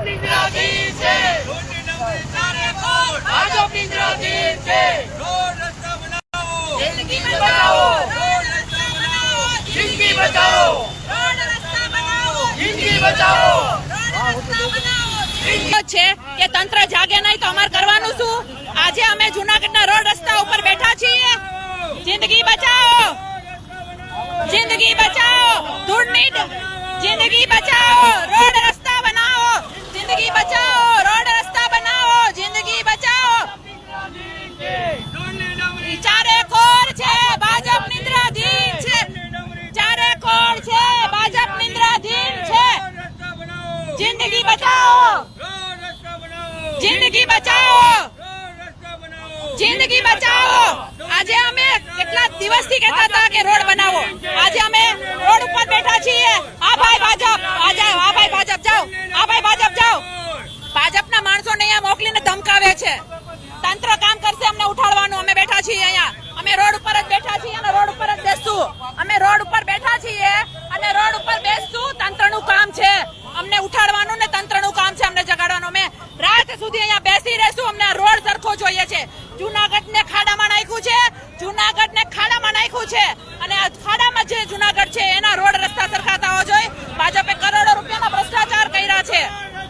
पिंजरा दीन से भाजो पिंजरा दीन से ज़िंदगी बचाओ ज़िंदगी बचाओ ज़िंदगी बचाओ છે કે તંત્ર જાગે નહીં તો અમારે કરવાનું શું આજે અમે જુનાગઢના રોડ રસ્તા ઉપર બેઠા છીએ જિંદગી બચાવો જિંદગી બચાવો ધૂળ જિંદગી બચાવો રોડ જિંદગી બનાવો જિંદગી બનાવો જિંદગી બચાવો! આજે અમે કેટલા દિવસથી કહેતા હતા કે રોડ બનાવો. આજે અમે રોડ ઉપર બેઠા છીએ. આ ભાઈ ભાજપ! આ જાઓ આ ભાઈ ભાજપ જાઓ! આ ભાઈ ભાજપ જાઓ! ભાજપના માણસોને અહીંયા મોકલીને ધમકાવે છે. તંત્ર કામ કરશે અમને ઉઠાડવાનું. અમે બેઠા છીએ અહીંયા. અમે રોડ ઉપર જ બેઠા છીએ અને રોડ ઉપર જ બેસશું. અમે રોડ ઉપર બેઠા છીએ અને રોડ ઉપર બેસશું તંત્રનું કામ છે અમને ઉઠાડવાનું ને તંત્રનું કામ છે અમને જગાડવાનું. અમે રાત સુધી અહીંયા બેસી રહેશું. અમને રોડ સરખો જોઈએ છે. જુનાગઢ ને ખાડામાં નાખ્યું છે. જુનાગઢ ને ખાડામાં નાખ્યું છે. અને ખાડામાં જે જુનાગઢ છે, એના